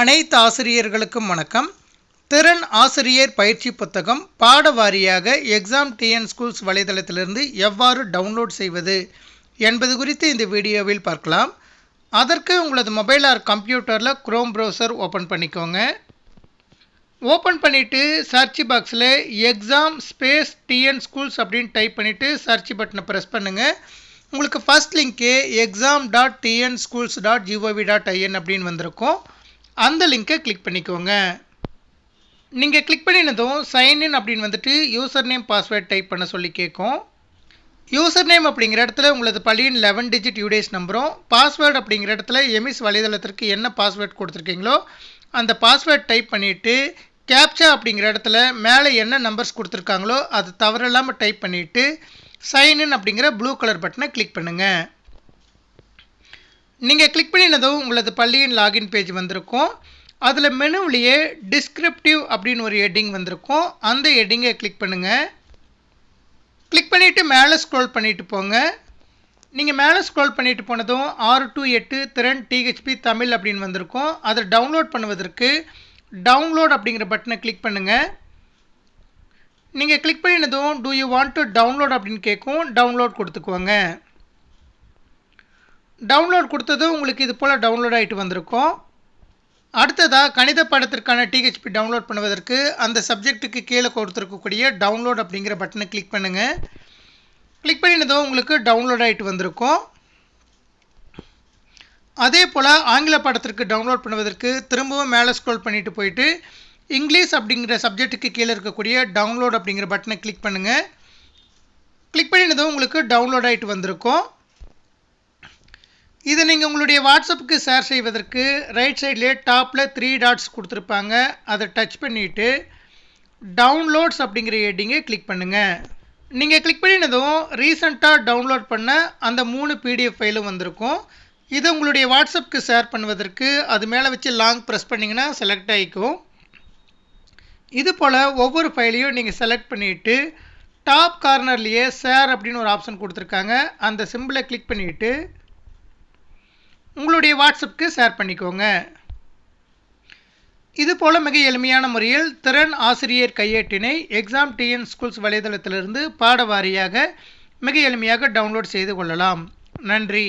அனைத்து ஆசிரியர்களுக்கும் வணக்கம். திறன் ஆசிரியர் பயிற்சி புத்தகம் பாட வாரியாக எக்ஸாம் டிஎன் ஸ்கூல்ஸ் வலைதளத்திலிருந்து எவ்வாறு டவுன்லோட் செய்வது என்பது குறித்து இந்த வீடியோவில் பார்க்கலாம். அதற்கு உங்களது மொபைல் ஆர் கம்ப்யூட்டரில் குரோம் ப்ரௌசர் ஓப்பன் பண்ணிக்கோங்க. ஓப்பன் பண்ணிவிட்டு சர்ச் பாக்ஸில் எக்ஸாம் ஸ்பேஸ் டிஎன் ஸ்கூல்ஸ் அப்படின்னு டைப் பண்ணிவிட்டு சர்ச் பட்டனை ப்ரெஸ் பண்ணுங்கள் உங்களுக்கு first link exam dot TN schools dot GOV dot IN அப்படின்னு வந்திருக்கும். அந்த லிங்க்கை கிளிக் பண்ணிக்கோங்க. நீங்கள் கிளிக் பண்ணினதும் சைன்இன் அப்படின்னு வந்துட்டு யூசர் நேம் பாஸ்வேர்ட் டைப் பண்ண சொல்லி கேட்கும் யூசர் நேம் அப்படிங்கிற இடத்துல உங்களது பள்ளியின் லெவன் டிஜிட் யூடேஸ் நம்பரும் பாஸ்வேர்டு அப்படிங்கிற இடத்துல எமிஸ் வலைதளத்திற்கு என்ன பாஸ்வேர்ட் கொடுத்துருக்கீங்களோ அந்த பாஸ்வேர்ட் டைப் பண்ணிவிட்டு கேப்சா அப்படிங்கிற இடத்துல மேலே என்ன நம்பர்ஸ் கொடுத்துருக்காங்களோ அது தவறில்லாமல் டைப் பண்ணிவிட்டு சைன்இன் அப்படிங்கிற ப்ளூ கலர் பட்டனை கிளிக் பண்ணுங்கள் நீங்கள் கிளிக் பண்ணினதும் உங்களது பள்ளியின் லாகின் பேஜ் வந்திருக்கும். அதில் மெனுவிலேயே டிஸ்கிரிப்டிவ் அப்படின்னு ஒரு ஹெட்டிங் வந்திருக்கும். அந்த ஹெட்டிங்கை கிளிக் பண்ணுங்கள் கிளிக் பண்ணிவிட்டு மேலே ஸ்க்ரோல் பண்ணிவிட்டு போங்க. நீங்கள் மேலே ஸ்க்ரோல் பண்ணிவிட்டு போனதும் ஆறு டு எட்டு திறன் டிஹெச்பி தமிழ் அப்படின்னு வந்திருக்கும். அதை டவுன்லோட் பண்ணுவதற்கு டவுன்லோட் அப்படிங்கிற பட்டனை கிளிக் பண்ணுங்கள் நீங்கள் click பண்ணினதும் do you want to download அப்படின்னு கேட்கும். டவுன்லோட் கொடுத்துக்குவோங்க டவுன்லோட் கொடுத்ததும் உங்களுக்கு இது போல் டவுன்லோட் ஆகிட்டு வந்திருக்கும். அடுத்ததாக கணித பாடத்திற்கான டிஹெச்பி டவுன்லோட் பண்ணுவதற்கு அந்த சப்ஜெக்ட்டுக்கு கீழே கொடுத்துருக்கக்கூடிய டவுன்லோட் அப்படிங்கிற பட்டனை கிளிக் பண்ணுங்கள் கிளிக் பண்ணினதும் உங்களுக்கு டவுன்லோட் ஆகிட்டு வந்திருக்கும். அதே போல் ஆங்கில பாடத்திற்கு டவுன்லோட் பண்ணுவதற்கு திரும்பவும் மேலே ஸ்க்ரோல் பண்ணிட்டு போயிட்டு இங்கிலீஷ் அப்படிங்கிற சப்ஜெக்ட்டுக்கு கீழே இருக்கக்கூடிய டவுன்லோட் அப்படிங்கிற பட்டனை கிளிக் பண்ணுங்கள் கிளிக் பண்ணினதும் உங்களுக்கு டவுன்லோட் ஆகிட்டு வந்திருக்கும். இதை நீங்கள் உங்களுடைய வாட்ஸ்அப்புக்கு ஷேர் செய்வதற்கு ரைட் சைட்லேயே டாப்பில் த்ரீ டாட்ஸ் கொடுத்துருப்பாங்க. அதை டச் பண்ணிவிட்டு டவுன்லோட்ஸ் அப்படிங்கிற ஹெட்டிங்கை கிளிக் பண்ணுங்கள் நீங்கள் கிளிக் பண்ணினதும் ரீசண்டாக டவுன்லோட் பண்ண அந்த மூணு பிடிஎஃப் ஃபைலும் வந்திருக்கும். இதை உங்களுடைய வாட்ஸ்அப்புக்கு ஷேர் பண்ணுவதற்கு அது மேலே வச்சு லாங் ப்ரெஸ் பண்ணிங்கன்னா செலக்ட் ஆகிக்கும் இது போல் ஒவ்வொரு ஃபைலையும் நீங்கள் செலக்ட் பண்ணிவிட்டு டாப் கார்னர்லேயே ஷேர் அப்படின்னு ஒரு ஆப்ஷன் கொடுத்துருக்காங்க. அந்த சிம்பிளை கிளிக் பண்ணிவிட்டு உங்களுடைய வாட்ஸ்அப்புக்கு ஷேர் பண்ணிக்கோங்க. இதுபோல் மிக எளிமையான முறையில் திறன் ஆசிரியர் கையேட்டினை எக்ஸாம் டிஎன் ஸ்கூல்ஸ் வலைதளத்திலிருந்து பாட வாரியாக மிக எளிமையாக டவுன்லோட் செய்து கொள்ளலாம். நன்றி.